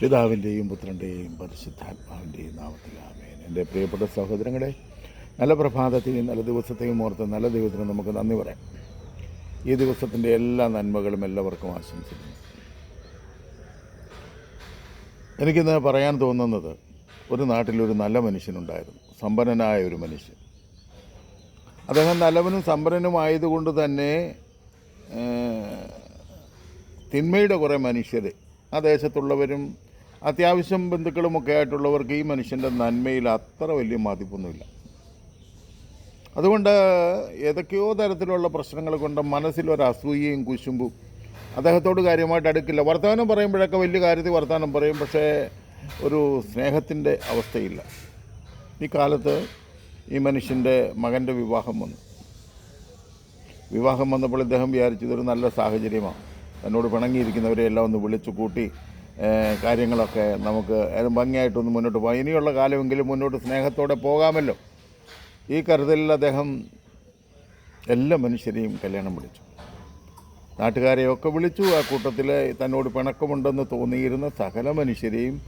പിതാവിന്റെയും പുത്രന്റെയും പരിശുദ്ധാത്മാവിന്റെയും നാമത്തിൽ ആമേൻ. എന്റെ പ്രിയപ്പെട്ട സഹോദരങ്ങളെ നല്ല പ്രഭാതത്തെയും നല്ല ദിവസത്തെയും ഓർത്ത് നല്ല ദൈവത്തിന് നമുക്ക് നന്ദി പറയാം. ഈ ദിവസത്തിന്റെ എല്ലാ നന്മകളും എല്ലാവർക്കും ആശംസിക്കുന്നു. എനിക്കിന്ന് പറയാൻ തോന്നുന്നത് ഒരു നാട്ടിലൊരു നല്ല മനുഷ്യനുണ്ടായിരുന്നു. സമ്പന്നനായ ഒരു മനുഷ്യൻ. അദ്ദേഹം നല്ലവനും സമ്പന്നനുമായതുകൊണ്ട് തന്നെ തിന്മയുടെ കുറേ മനുഷ്യർ ആ ദേശത്തുള്ളവരും അത്യാവശ്യം ബന്ധുക്കളുമൊക്കെ ആയിട്ടുള്ളവർക്ക് ഈ മനുഷ്യന്റെ നന്മയിൽ അത്ര വലിയ മതിപ്പൊന്നുമില്ല. അതുകൊണ്ട് ഏതൊക്കെയോ തരത്തിലുള്ള പ്രശ്നങ്ങൾ കൊണ്ട് മനസ്സിലൊരു അസൂയയും കുശുമ്പും അദ്ദേഹത്തോട് കാര്യമായിട്ട് അടുക്കില്ല. വർത്തമാനം പറയുമ്പോഴൊക്കെ വലിയ കാര്യത്തിൽ വർത്തമാനം പറയും പക്ഷേ ഒരു സ്നേഹത്തിന്റെ അവസ്ഥയില്ല. ഈ കാലത്ത് ഈ മനുഷ്യന്റെ മകന്റെ വിവാഹം വന്നു. വിവാഹം വന്നപ്പോൾ ഇദ്ദേഹം വിചാരിച്ചതൊരു നല്ല സാഹചര്യമാണ്. എന്നോട് പിണങ്ങിയിരിക്കുന്നവരെ എല്ലാം ഒന്ന് വിളിച്ചു കൂട്ടി കാര്യങ്ങളൊക്കെ നമുക്ക് ഭംഗിയായിട്ടൊന്ന് മുന്നോട്ട് പോകാം. ഇനിയുള്ള കാലമെങ്കിലും മുന്നോട്ട് സ്നേഹത്തോടെ പോകാമല്ലോ. ഈ കരുതലിൽ അദ്ദേഹം എല്ലാ മനുഷ്യരെയും കല്യാണം വിളിച്ചു. നാട്ടുകാരെയൊക്കെ വിളിച്ചു. ആ കൂട്ടത്തിൽ തന്നോട് പിണക്കമുണ്ടെന്ന് തോന്നിയിരുന്ന സകല മനുഷ്യരെയും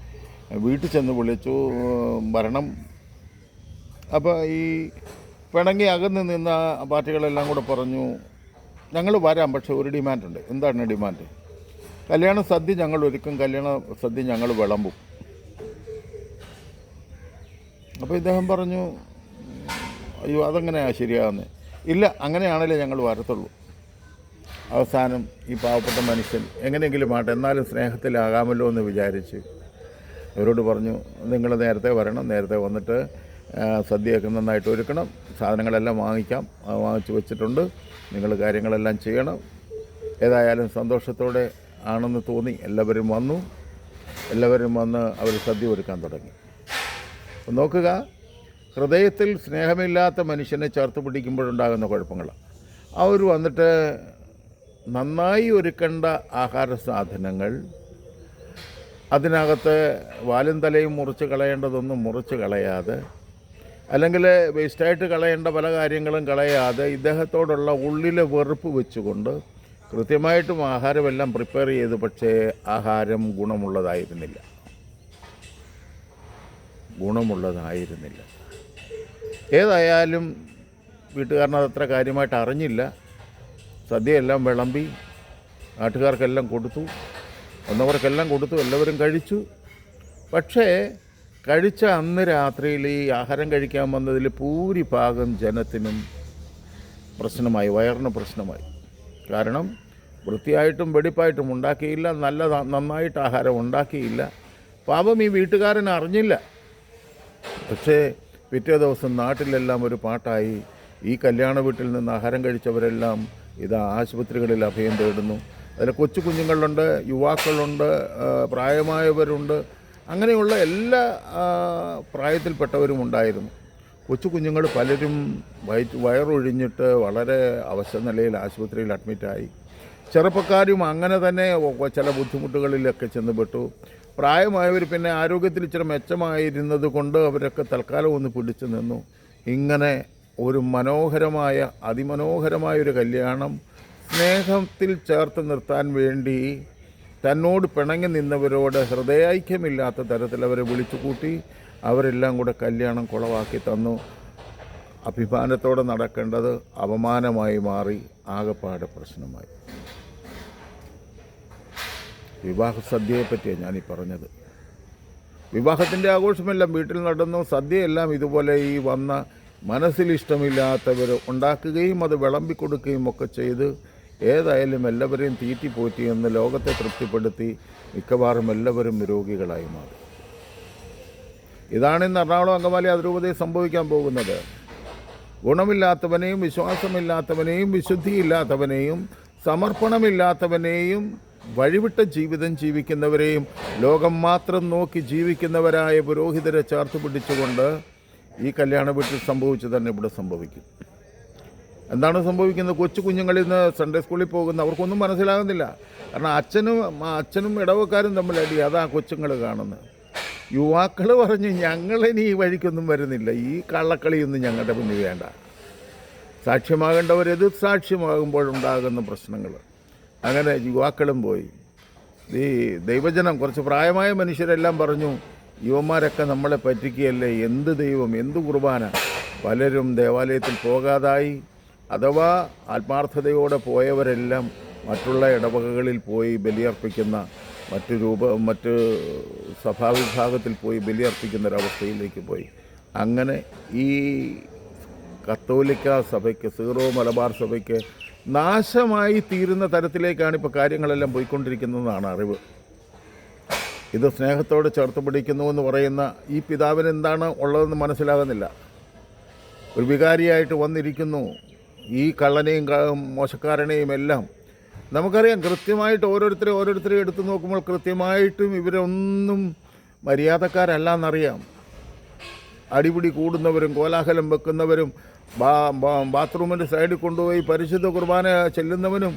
വീട്ടിൽ ചെന്ന് വിളിച്ചു. ഭരണം അപ്പോൾ ഈ പിണങ്ങി അകന്ന് നിന്ന പാർട്ടികളെല്ലാം കൂടെ പറഞ്ഞു ഞങ്ങൾ വരാം പക്ഷേ ഒരു ഡിമാൻഡുണ്ട്. എന്താണ് ഡിമാൻഡ്? കല്യാണ സദ്യ ഞങ്ങൾ ഒരുക്കും കല്യാണ സദ്യ ഞങ്ങൾ വിളമ്പും. അപ്പോൾ ഇദ്ദേഹം പറഞ്ഞു അയ്യോ അതെങ്ങനെയാണ് ശരിയാകുന്നത് ഇല്ല അങ്ങനെയാണല്ലേ ഞങ്ങൾ വരത്തുള്ളൂ. അവസാനം ഈ പാവപ്പെട്ട മനുഷ്യൻ എങ്ങനെയെങ്കിലും ആട്ടെ എന്നാലും സ്നേഹത്തിലാകാമല്ലോ എന്ന് വിചാരിച്ച് അവരോട് പറഞ്ഞു നിങ്ങൾ നേരത്തെ വരണം നേരത്തെ വന്നിട്ട് സദ്യയൊക്കെ നന്നായിട്ട് ഒരുക്കണം സാധനങ്ങളെല്ലാം വാങ്ങിക്കാം വാങ്ങിച്ചു വെച്ചിട്ടുണ്ട് നിങ്ങൾ കാര്യങ്ങളെല്ലാം ചെയ്യണം. ഏതായാലും സന്തോഷത്തോടെ ആണെന്ന് തോന്നി എല്ലാവരും വന്നു. എല്ലാവരും വന്ന് അവർ സദ്യ ഒരുക്കാൻ തുടങ്ങി. നോക്കുക ഹൃദയത്തിൽ സ്നേഹമില്ലാത്ത മനുഷ്യനെ ചേർത്ത് പിടിക്കുമ്പോഴുണ്ടാകുന്ന കുഴപ്പങ്ങൾ അവർ വന്നിട്ട് നന്നായി ഒരുക്കേണ്ട ആഹാര സാധനങ്ങൾ അതിനകത്ത് വാലും തലയും മുറിച്ച് കളയേണ്ടതൊന്നും മുറിച്ച് കളയാതെ അല്ലെങ്കിൽ വേസ്റ്റായിട്ട് കളയേണ്ട പല കാര്യങ്ങളും കളയാതെ ഇദ്ദേഹത്തോടുള്ള ഉള്ളിലെ വെറുപ്പ് വെച്ചുകൊണ്ട് കൃത്യമായിട്ടും ആഹാരമെല്ലാം പ്രിപ്പയർ ചെയ്തു പക്ഷേ ആഹാരം ഗുണമുള്ളതായിരുന്നില്ല. ഗുണമുള്ളതായിരുന്നില്ല. ഏതായാലും വീട്ടുകാരനത് അത്ര കാര്യമായിട്ട് അറിഞ്ഞില്ല. സദ്യയെല്ലാം വിളമ്പി നാട്ടുകാർക്കെല്ലാം കൊടുത്തു. വന്നവർക്കെല്ലാം കൊടുത്തു. എല്ലാവരും കഴിച്ചു. പക്ഷേ കഴിച്ച അന്ന് രാത്രിയിൽ ഈ ആഹാരം കഴിക്കാൻ വന്നതിൽ ഭൂരിഭാഗം ജനത്തിനും പ്രശ്നമായി വയറിന് പ്രശ്നമായി. കാരണം വൃത്തിയായിട്ടും വെടിപ്പായിട്ടും ഉണ്ടാക്കിയില്ല നല്ല നന്നായിട്ട് ആഹാരം ഉണ്ടാക്കിയില്ല. പാപം ഈ വീട്ടുകാരൻ അറിഞ്ഞില്ല. പക്ഷേ പിറ്റേ ദിവസം നാട്ടിലെല്ലാം ഒരു പാട്ടായി. ഈ കല്യാണ വീട്ടിൽ നിന്ന് ആഹാരം കഴിച്ചവരെല്ലാം ഇത് ആശുപത്രികളിൽ അഭയം തേടുന്നു. അതിൽ കൊച്ചു കുഞ്ഞുങ്ങളുണ്ട് യുവാക്കളുണ്ട് പ്രായമായവരുണ്ട്. അങ്ങനെയുള്ള എല്ലാ പ്രായത്തിൽപ്പെട്ടവരും ഉണ്ടായിരുന്നു. കൊച്ചു കുഞ്ഞുങ്ങൾ പലരും വയറ്റ് വയറൊഴിഞ്ഞിട്ട് വളരെ അവശ നിലയിൽ ആശുപത്രിയിൽ അഡ്മിറ്റായി. ചെറുപ്പക്കാരും അങ്ങനെ തന്നെ ചില ബുദ്ധിമുട്ടുകളിലൊക്കെ ചെന്നുപെട്ടു. പ്രായമായവർ പിന്നെ ആരോഗ്യത്തിൽ ഇച്ചിരി മെച്ചമായിരുന്നത് കൊണ്ട് അവരൊക്കെ തൽക്കാലം ഒന്ന് പിടിച്ചു നിന്നു. ഇങ്ങനെ ഒരു മനോഹരമായ അതിമനോഹരമായ ഒരു കല്യാണം സ്നേഹത്തിൽ ചേർത്ത് നിർത്താൻ വേണ്ടി തന്നോട് പിണങ്ങി നിന്നവരോട് ഹൃദയൈക്യമില്ലാത്ത തരത്തിൽ അവരെ വിളിച്ചു കൂട്ടി അവരെല്ലാം കൂടെ കല്യാണം കുളവാക്കി തന്നു. അഭിമാനത്തോടെ നടക്കേണ്ടത് അപമാനമായി മാറി ആകപ്പാടെ പ്രശ്നമായി. വിവാഹ സദ്യയെപ്പറ്റിയാണ് ഞാനീ പറഞ്ഞത്. വിവാഹത്തിന്റെ ആഘോഷമെല്ലാം വീട്ടിൽ നടന്നു. സദ്യയെല്ലാം ഇതുപോലെ ഈ വന്ന മനസ്സിലിഷ്ടമില്ലാത്തവർ ഉണ്ടാക്കുകയും അത് വിളമ്പിക്കൊടുക്കുകയും ഒക്കെ ചെയ്ത് ഏതായാലും എല്ലാവരെയും തീറ്റിപ്പോറ്റി എന്ന് ലോകത്തെ തൃപ്തിപ്പെടുത്തി മിക്കവാറും എല്ലാവരും രോഗികളായി മാറി. ഇതാണ് ഇന്ന് എറണാകുളം അങ്കമാലി അതിരൂപതയിൽ സംഭവിക്കാൻ പോകുന്നത്. ഗുണമില്ലാത്തവനെയും വിശ്വാസമില്ലാത്തവനെയും വിശുദ്ധിയില്ലാത്തവനെയും സമർപ്പണമില്ലാത്തവനെയും വഴിവിട്ട ജീവിതം ജീവിക്കുന്നവരെയും ലോകം മാത്രം നോക്കി ജീവിക്കുന്നവരായ പുരോഹിതരെ ചേർത്ത് പിടിച്ചുകൊണ്ട് ഈ കല്യാണ വീട്ടിൽ സംഭവിച്ചു തന്നെ ഇവിടെ സംഭവിക്കും. എന്താണ് സംഭവിക്കുന്നത്? കൊച്ചു കുഞ്ഞുങ്ങളിൽ നിന്ന് സൺഡേ സ്കൂളിൽ പോകുന്ന അവർക്കൊന്നും മനസ്സിലാകുന്നില്ല. കാരണം അച്ഛനും അച്ഛനും ഇടവക്കാരും തമ്മിലടി. അതാ കൊച്ചുങ്ങൾ കാണുന്നത്. യുവാക്കൾ പറഞ്ഞു ഞങ്ങളിനി ഈ വഴിക്കൊന്നും വരുന്നില്ല. ഈ കള്ളക്കളിയൊന്നും ഞങ്ങളുടെ മുന്നിൽ വേണ്ട. സാക്ഷ്യമാകേണ്ടവർ എതിർ സാക്ഷ്യമാകുമ്പോഴുണ്ടാകുന്ന പ്രശ്നങ്ങൾ. അങ്ങനെ യുവാക്കളും പോയി. ഈ ദൈവജനം കുറച്ച് പ്രായമായ മനുഷ്യരെല്ലാം പറഞ്ഞു യുവന്മാരൊക്കെ നമ്മളെ പറ്റിക്കുകയല്ലേ? എന്ത് ദൈവം? എന്ത് കുർബാന? പലരും ദേവാലയത്തിൽ പോകാതായി. അഥവാ ആത്മാർത്ഥതയോടെ പോയവരെല്ലാം മറ്റുള്ള ഇടവകകളിൽ പോയി ബലിയർപ്പിക്കുന്ന മറ്റു രൂപ മറ്റ് സഭാവിഭാഗത്തിൽ പോയി ബലിയർപ്പിക്കുന്ന ഒരവസ്ഥയിലേക്ക് പോയി. അങ്ങനെ ഈ കത്തോലിക്ക സഭയ്ക്ക് സീറോ മലബാർ സഭയ്ക്ക് നാശമായി തീരുന്ന തരത്തിലേക്കാണ് ഇപ്പോൾ കാര്യങ്ങളെല്ലാം പോയിക്കൊണ്ടിരിക്കുന്നതെന്നാണ് അറിവ്. ഇത് സ്നേഹത്തോട് ചേർത്ത് പിടിക്കുന്നു എന്ന് പറയുന്ന ഈ പിതാവിന് എന്താണ് ഉള്ളതെന്ന് മനസ്സിലാകുന്നില്ല. ഒരു വികാരിയായിട്ട് വന്നിരിക്കുന്നു. ഈ കള്ളനെയും മോശക്കാരനെയും എല്ലാം നമുക്കറിയാം കൃത്യമായിട്ട് ഓരോരുത്തരെ ഓരോരുത്തരെ എടുത്തു നോക്കുമ്പോൾ കൃത്യമായിട്ടും ഇവരൊന്നും മര്യാദക്കാരല്ല എന്നറിയാം അടിപിടി കൂടുന്നവരും കോലാഹലം വെക്കുന്നവരും ബാത്റൂമിന്റെ സൈഡിൽ കൊണ്ടുപോയി പരിശുദ്ധ കുർബാന ചെല്ലുന്നവനും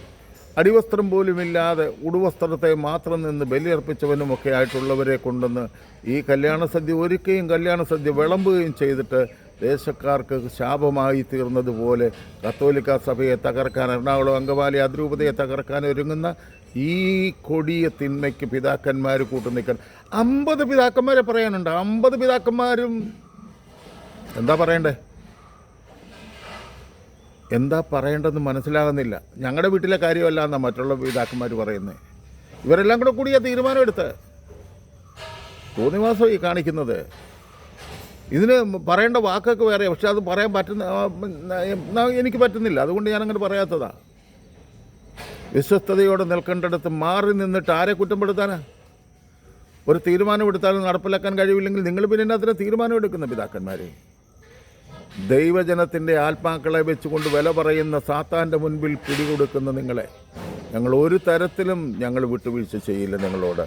അടിവസ്ത്രം പോലുമില്ലാതെ ഉടുവസ്ത്രത്തെ മാത്രം നിന്ന് ബലിയർപ്പിച്ചവനുമൊക്കെ ആയിട്ടുള്ളവരെ കൊണ്ടുവന്ന് ഈ കല്യാണ സദ്യ ഒരുക്കുകയും കല്യാണ സദ്യ വിളമ്പുകയും ചെയ്തിട്ട് ദേശക്കാർക്ക് ശാപമായി തീർന്നതുപോലെ കത്തോലിക്ക സഭയെ തകർക്കാൻ എറണാകുളം അങ്കമാലി അതിരൂപതയെ തകർക്കാൻ ഒരുങ്ങുന്ന ഈ കൊടിയ തിന്മയ്ക്ക് പിതാക്കന്മാർ കൂട്ടു കൂട്ടുനിൽക്കാൻ. അമ്പത് പിതാക്കന്മാരെ പറയാനുണ്ട്. അമ്പത് പിതാക്കന്മാരും എന്താ പറയണ്ടേ? എന്താ പറയേണ്ടതെന്ന് മനസ്സിലാകുന്നില്ല. ഞങ്ങളുടെ വീട്ടിലെ കാര്യമല്ല എന്നാണ് മറ്റുള്ള പിതാക്കന്മാർ പറയുന്നത് ഇവരെല്ലാം കൂടെ കൂടിയാ തീരുമാനം എടുത്ത് തോന്നിവാസം ഈ കാണിക്കുന്നത്. ഇതിന് പറയേണ്ട വാക്കൊക്കെ വേറെ പക്ഷെ അത് പറയാൻ പറ്റുന്ന എനിക്ക് പറ്റുന്നില്ല. അതുകൊണ്ട് ഞാനങ്ങനെ പറയാത്തതാ. വിശ്വസ്തയോടെ നിൽക്കേണ്ടടുത്ത് മാറി നിന്നിട്ട് ആരെ കുറ്റപ്പെടുത്താനാ? ഒരു തീരുമാനമെടുത്താലും നടപ്പിലാക്കാൻ കഴിവില്ലെങ്കിൽ നിങ്ങൾ പിന്നെ അതിന് തീരുമാനം എടുക്കുന്ന പിതാക്കന്മാരെ? ദൈവജനത്തിന്റെ ആത്മാക്കളെ വെച്ചുകൊണ്ട് വില പറയുന്ന സാത്താന്റെ മുൻപിൽ പിടികൊടുക്കുന്ന നിങ്ങളെ. ഞങ്ങൾ ഒരു തരത്തിലും ഞങ്ങൾ വിട്ടുവീഴ്ച ചെയ്യില്ല നിങ്ങളോട്.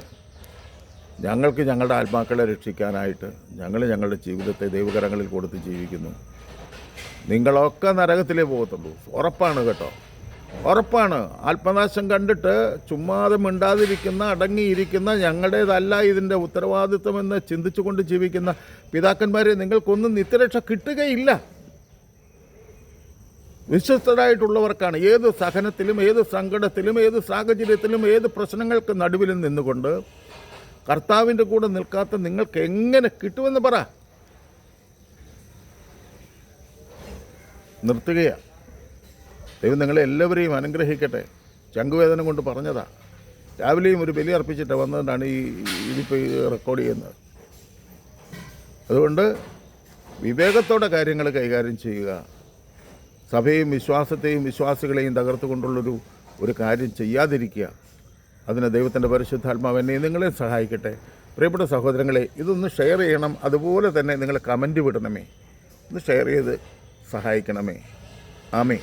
ഞങ്ങൾക്ക് ഞങ്ങളുടെ ആത്മാക്കളെ രക്ഷിക്കാനായിട്ട് ഞങ്ങൾ ഞങ്ങളുടെ ജീവിതത്തെ ദൈവകരങ്ങളിൽ കൊടുത്ത് ജീവിക്കുന്നു. നിങ്ങളൊക്കെ നരകത്തിലേ പോകത്തുള്ളൂ. ഉറപ്പാണ് കേട്ടോ. ഉറപ്പാണ്. ആത്മനാശം കണ്ടിട്ട് ചുമ്മാതെ മിണ്ടാതിരിക്കുന്ന അടങ്ങിയിരിക്കുന്ന ഞങ്ങളുടേതല്ല ഇതിന്റെ ഉത്തരവാദിത്വമെന്ന് ചിന്തിച്ചുകൊണ്ട് ജീവിക്കുന്ന പിതാക്കന്മാരെ നിങ്ങൾക്കൊന്നും നിത്യരക്ഷ കിട്ടുകയില്ല. വിശ്വസ്തരായിട്ടുള്ളവർക്കാണ് ഏത് സഹനത്തിലും ഏത് സങ്കടത്തിലും ഏത് സാഹചര്യത്തിലും ഏത് പ്രശ്നങ്ങൾക്ക് നടുവിലും നിന്നുകൊണ്ട് കർത്താവിന്റെ കൂടെ നിൽക്കാത്ത നിങ്ങൾക്ക് എങ്ങനെ കിട്ടുമെന്ന് പറ. നിർത്തുകയാണ് ദൈവം നിങ്ങളെ എല്ലാവരെയും അനുഗ്രഹിക്കട്ടെ. ചങ്കുവേദന കൊണ്ട് പറഞ്ഞതാ. രാവിലെയും ഒരു ബലി അർപ്പിച്ചിട്ട് വന്നതുകൊണ്ടാണ് ഈ ഇതിപ്പോൾ റെക്കോർഡ് ചെയ്യുന്നത്. അതുകൊണ്ട് വിവേകത്തോടെ കാര്യങ്ങൾ കൈകാര്യം ചെയ്യുക. സഭയും വിശ്വാസത്തെയും വിശ്വാസികളെയും തകർത്തുകൊണ്ടുള്ളൊരു ഒരു കാര്യം ചെയ്യാതിരിക്കുക. അതിന് ദൈവത്തിന്റെ പരിശുദ്ധാത്മാവ് എന്നെ നിങ്ങളെ സഹായിക്കട്ടെ. പ്രിയപ്പെട്ട സഹോദരങ്ങളെ ഇതൊന്ന് ഷെയർ ചെയ്യണം. അതുപോലെ തന്നെ നിങ്ങൾ കമന്റ് വിടണമേ. ഒന്ന് ഷെയർ ചെയ്ത് സഹായിക്കണമേ. ആമേ